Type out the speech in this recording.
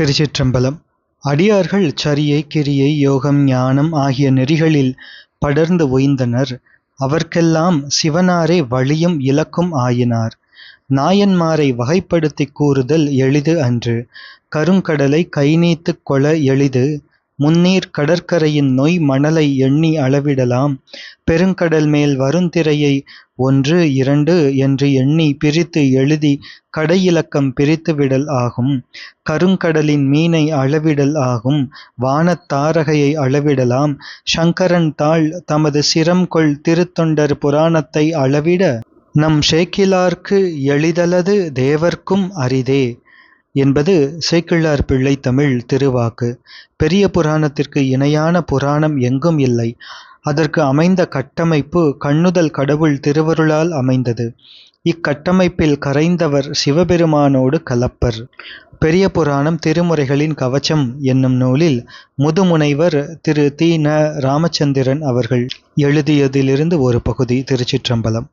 திருச்சிற்றம்பலம். அடியார்கள் சரியை கிரியை யோகம் ஞானம் ஆகிய நெறிகளில் படர்ந்து ஒய்ந்தனர். அவர்க்கெல்லாம் சிவனாரே வழியும் இலக்கும் ஆயினார். நாயன்மாரை வகைப்படுத்திக் கூறுதல் எளிது அன்று. கருங்கடலை கைநீத்துக் கொள எளிது. முன்னீர் கடற்கரையின் நொய் மணலை எண்ணி அளவிடலாம். பெருங்கடல் மேல் வருந்திரையை ஒன்று இரண்டு என்று எண்ணி பிரித்து எழுதி கடையிலக்கம் பிரித்துவிடல் ஆகும். கருங்கடலின் மீனை அளவிடல் ஆகும். வானத் தாரகையை அளவிடலாம். சங்கரன் தாள் தமது சிரம்கொள் திருத்தொண்டர் புராணத்தை அளவிட நம் சேக்கிழார்க்கு எளிதலது தேவர்க்கும் அரிதே. என்பது சேக்கிழார் பிள்ளை தமிழ் திருவாக்கு. பெரிய புராணத்திற்கு இணையான புராணம் எங்கும் இல்லை. அதற்கு அமைந்த கட்டமைப்பு கண்ணுதல் கடவுள் திருவருளால் அமைந்தது. இக்கட்டமைப்பில் கரைந்தவர் சிவபெருமானோடு கலப்பர். பெரிய புராணம் திருமுறைகளின் கவச்சம் என்னும் நூலில் முதுமுனைவர் திரு தி ந ராமச்சந்திரன் அவர்கள் எழுதியதிலிருந்து ஒரு பகுதி திருச்சிற்றம்பலம்.